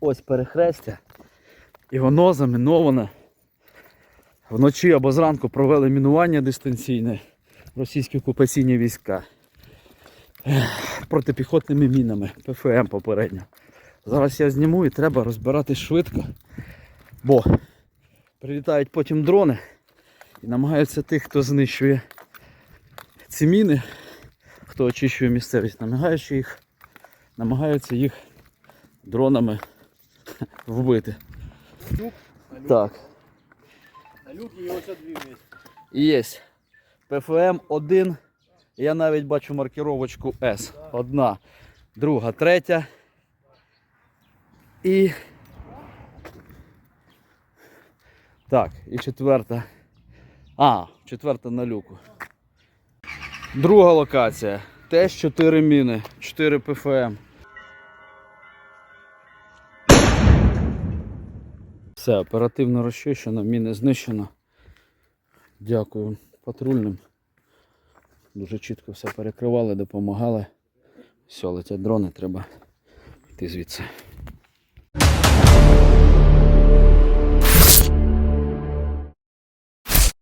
ось перехрестя. І воно заміноване. Вночі або зранку провели мінування дистанційне російські окупаційні війська протипіхотними мінами, ПФМ попередньо. Зараз я зніму і треба розбирати швидко, бо прилітають потім дрони і намагаються тих, хто знищує ці міни, хто очищує місцевість, намагаються їх, намагаються їх дронами вбити. Люк, Так. на люк і ось дві є. ПФМ 1. Я навіть бачу маркировочку С. Одна, друга, третя. І. Так, і четверта. А, четверта на люку. Друга локація. Теж 4 міни, 4 ПФМ. Все, оперативно розчищено, міни знищено. Дякую патрульним. Дуже чітко все перекривали, допомагали. Все, летять дрони, треба йти звідси.